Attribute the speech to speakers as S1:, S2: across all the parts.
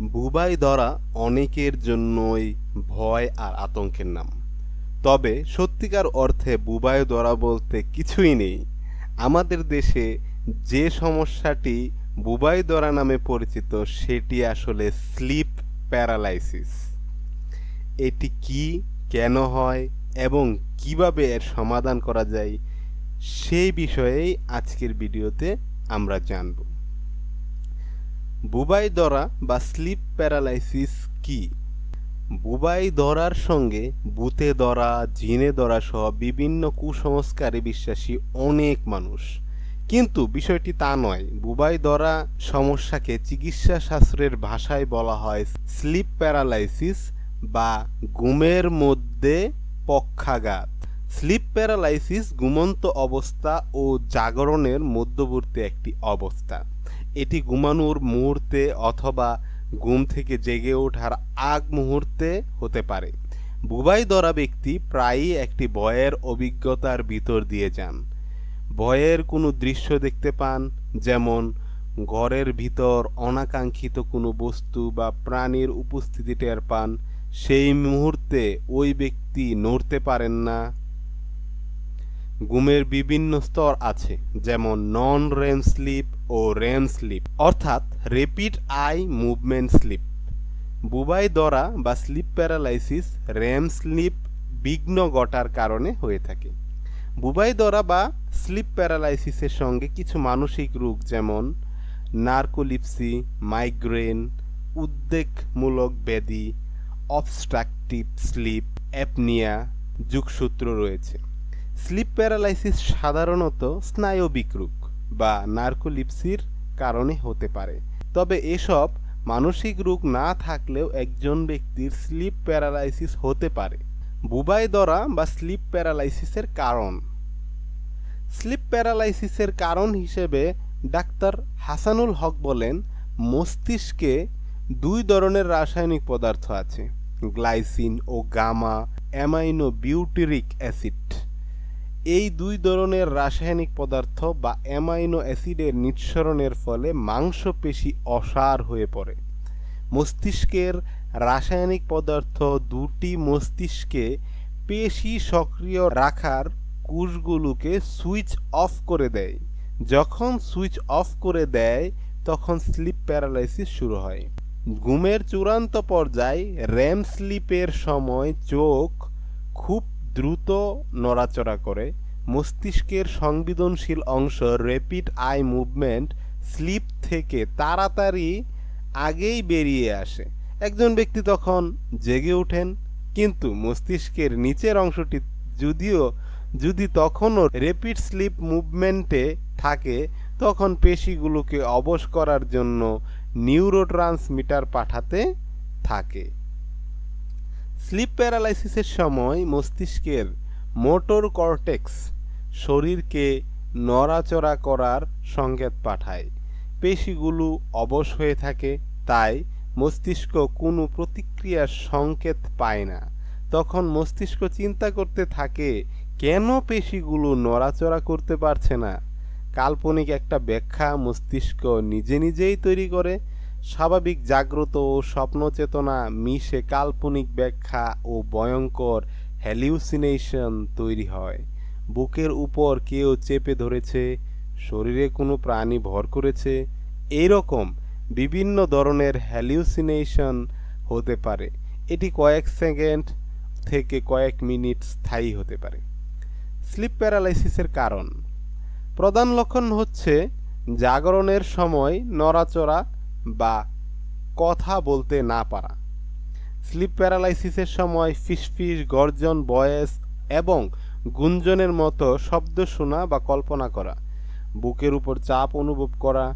S1: বুবাই ধরা অনেকের জন্যই ভয় আর আতঙ্কের নাম। তবে সত্যিকার অর্থে বুবাই ধরা বলতে কিছুই নেই। আমাদের দেশে যে সমস্যাটি বুবাই ধরা নামে পরিচিত, সেটি আসলে স্লিপ প্যারালাইসিস। এটি কি, কেন হয়, এবং কীভাবে এর সমাধান করা যায়, সেই বিষয়েই আজকের ভিডিওতে আমরা জানব। বুবাই ধরা বা স্লিপ প্যারালাইসিস কি? বুবাই ধরার সঙ্গে বুতে ধরা জিনে ধরা সহ বিভিন্ন কুসংস্কারে বিশ্বাসী অনেক মানুষ। কিন্তু বিষয়টি তা নয়, বুবাই ধরা সমস্যাকে চিকিৎসা শাস্ত্রের ভাষায় বলা হয় স্লিপ প্যারালাইসিস বা ঘুমের মধ্যে পক্ষাঘাত। স্লিপ প্যারালাইসিস ঘুমন্ত অবস্থা ও জাগরণের মধ্যবর্তী একটি অবস্থা। এটি ঘুমানোর মুহূর্তে অথবা ঘুম থেকে জেগে ওঠার আগ মুহূর্তে হতে পারে। বুবাই ধরা ব্যক্তি প্রায়ই একটি ভয়ের অভিজ্ঞতার ভিতর দিয়ে যান। ভয়ের কোনো দৃশ্য দেখতে পান, যেমন ঘরের ভিতর অনাকাঙ্ক্ষিত কোনো বস্তু বা প্রাণীর উপস্থিতি টের পান, সেই মুহূর্তে ওই ব্যক্তি নড়তে পারেন না। ঘুমের বিভিন্ন স্তর আছে, যেমন নন রেম স্লিপ ও রেম স্লিপ, অর্থাৎ রেপিড আই মুভমেন্ট স্লিপ। বুবাই দরা বা স্লিপ প্যারালাইসিস রেম স্লিপ বিঘ্ন ঘটার কারণে হয়ে থাকে। বুবাই দরা বা স্লিপ প্যারালাইসিসের সঙ্গে কিছু মানসিক রোগ যেমন নার্কোলিপসি, মাইগ্রেন, উদ্বেগমূলক ব্যাধি, অবস্ট্রাকটিভ স্লিপ, অ্যাপনিয়া যুগসূত্র রয়েছে। স্লিপ প্যারালাইসিস সাধারণত স্নায়বিক রোগ। বা নার্কোলিপসির কারণে হতে পারে। তবে এসব মানসিক রোগ না থাকলেও একজন ব্যক্তির স্লিপ প্যারালাইসিস হতে পারে। বুবাই দরা বা স্লিপ প্যারালাইসিসের কারণ। স্লিপ প্যারালাইসিসের কারণ হিসেবে ডাক্তার হাসানুল হক বলেন, মস্তিষ্কে দুই ধরনের রাসায়নিক পদার্থ আছে, গ্লাইসিন ও গামা অ্যামাইনো বিউটিরিক অ্যাসিড। এই দুই ধরনের রাসায়নিক পদার্থ বা অ্যামাইনো অ্যাসিডের নিঃসরণের ফলে মাংসপেশি অসার হয়ে পড়ে। মস্তিষ্কের রাসায়নিক পদার্থ দুটি মস্তিষ্কে পেশি সক্রিয় রাখার কোষগুলোকে সুইচ অফ করে দেয়। যখন সুইচ অফ করে দেয়, তখন স্লিপ প্যারালাইসিস শুরু হয়। ঘুমের চূড়ান্ত পর্যায়ে র্যাম স্লিপের সময় চোখ খুব দ্রুত নড়াচড়া করে। মস্তিষ্কের সংবেদনশীল অংশ র্যাপিড আই মুভমেন্ট স্লিপ থেকে তাড়াতাড়ি আগেই বেরিয়ে আসে। একজন ব্যক্তি তখন জেগে ওঠেন, কিন্তু মস্তিষ্কের নিচের অংশটি যদিও, যদি তখনও র্যাপিড স্লিপ মুভমেন্টে থাকে, তখন পেশিগুলোকে অবশ করার জন্য নিউরোট্রান্সমিটার পাঠাতে থাকে। স্লিপ প্যারালাইসিসের সময় মস্তিষ্কের মোটর কর্টেক্স শরীরকে নড়াচড়া করার সংকেত পাঠায়। পেশিগুলো অবশ হয়ে থাকে, তাই মস্তিষ্ক কোনো প্রতিক্রিয়ার সংকেত পায় না। তখন মস্তিষ্ক চিন্তা করতে থাকে, কেন পেশিগুলো নড়াচড়া করতে পারছে না? কাল্পনিক একটা ব্যাখ্যা মস্তিষ্ক নিজে নিজেই তৈরি করে স্বাভাবিক, জাগ্রত ও স্বপ্ন চেতনা মিশে কাল্পনিক ব্যাখ্যা ও ভয়ঙ্কর হ্যালিউসিনেশন তৈরি হয়। বুকের উপর কেউ চেপে ধরেছে, শরীরে কোনো প্রাণী ভর করেছে এইরকম বিভিন্ন ধরনের হ্যালিউসিনেশন হতে পারে। এটি কয়েক সেকেন্ড থেকে কয়েক মিনিট স্থায়ী হতে পারে। স্লিপ প্যারালাইসিসের কারণ। প্রধান লক্ষণ হচ্ছে জাগরণের সময় নড়াচড়া বা কথা বলতে না পারা। স্লিপ প্যারালাইসিসের সময় ফিসফিস, গর্জন, বয়েস এবং গুঞ্জনের মতো শব্দ শোনা বা কল্পনা করা, বুকের উপর চাপ অনুভব করা,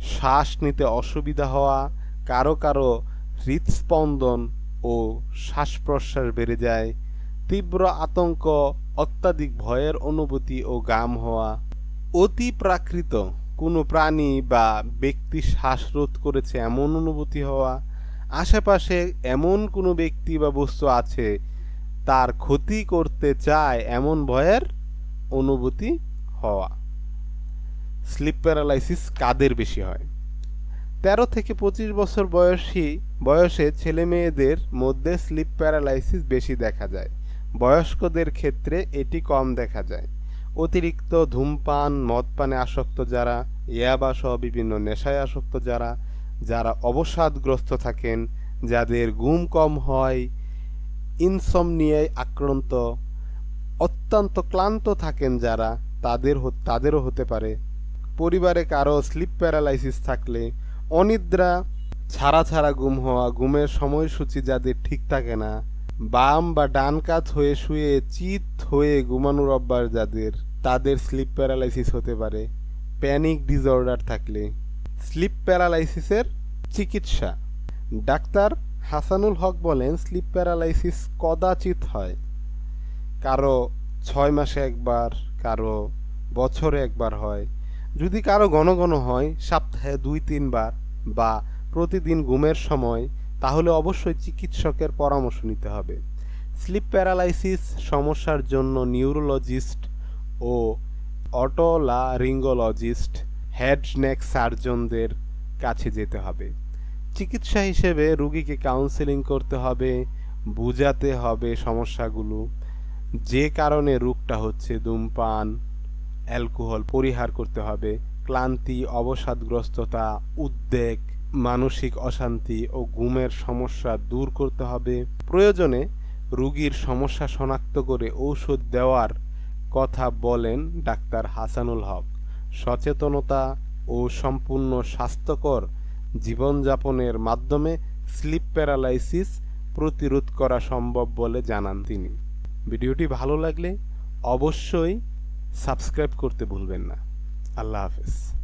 S1: শ্বাস নিতে অসুবিধা হওয়া, কারও কারও হৃদস্পন্দন ও শ্বাস প্রশ্বাস বেড়ে যায়, তীব্র আতঙ্ক, অত্যাধিক ভয়ের অনুভূতি ও গাম হওয়া, অতি প্রাকৃত কোনো প্রাণী বা ব্যক্তি শ্বাসরোধ করেছে এমন অনুভূতি হওয়া, আশেপাশে এমন কোনো ব্যক্তি বা বস্তু আছে তার ক্ষতি করতে চায় এমন ভয়ের অনুভূতি হওয়া। স্লিপ প্যারালাইসিস কাদের বেশি হয়? তেরো থেকে পঁচিশ বছর বয়সী, বয়সে ছেলে মেয়েদের মধ্যে স্লিপ প্যারালাইসিস বেশি দেখা যায়। বয়স্কদের ক্ষেত্রে এটি কম দেখা যায়। অতিরিক্ত ধূমপান, মদপানে আসক্ত যারা ইয়াবা সহ বিভিন্ন নেশায় আসক্ত যারা যারা অবসাদগ্রস্ত থাকেন, যাদের ঘুম কম হয়, ইনসমনিয়ায় আক্রান্ত, অত্যন্ত ক্লান্ত থাকেন যারা, তাদের তাদেরও হতে পারে। পরিবারে কারও স্লিপ প্যারালাইসিস থাকলে, অনিদ্রা ছাড়া ছাড়া ঘুম হওয়া, ঘুমের সময়সূচি যাদের ঠিক থাকে না, বাম বা ডান কাত হয়ে শুয়ে, চিত হয়ে ঘুমানোর অভ্যাস যাদের তাদের স্লিপ প্যারালাইসিস হতে পারে প্যানিক ডিসঅর্ডার থাকলে। স্লিপ প্যারালাইসিসের চিকিৎসা। ডাক্তার হাসানুল হক বলেন স্লিপ প্যারালাইসিস কদাচিৎ হয়। কারও ছয় মাসে একবার, কারও বছরে একবার হয়। যদি কারও ঘন ঘন হয়, সপ্তাহে দুই, তিনবার বা প্রতিদিন ঘুমের সময়, তাহলে অবশ্যই চিকিৎসকের পরামর্শ নিতে হবে। স্লিপ প্যারালাইসিস সমস্যার জন্য নিউরোলজিস্ট ও অটোলারিঙ্গোলজিস্ট হেড নেক সার্জনদের কাছে যেতে হবে। চিকিৎসা হিসেবে রুগীকে কাউন্সেলিং করতে হবে, বুঝাতে হবে সমস্যাগুলো। যে কারণে রোগটা হচ্ছে ধূমপান, অ্যালকোহল পরিহার করতে হবে, ক্লান্তি, অবসাদগ্রস্ততা, উদ্বেগ, মানসিক অশান্তি ও ঘুমের সমস্যা দূর করতে হবে। প্রয়োজনে রুগীর সমস্যা শনাক্ত করে ঔষধ দেওয়ার কথা বলেন ডাক্তার হাসানুল হক। সচেতনতা ও সম্পূর্ণ স্বাস্থ্যকর জীবনযাপনের মাধ্যমে স্লিপ প্যারালাইসিস প্রতিরোধ করা সম্ভব বলে জানান তিনি। ভিডিওটি ভালো লাগলে অবশ্যই সাবস্ক্রাইব করতে ভুলবেন না। আল্লাহ হাফেজ।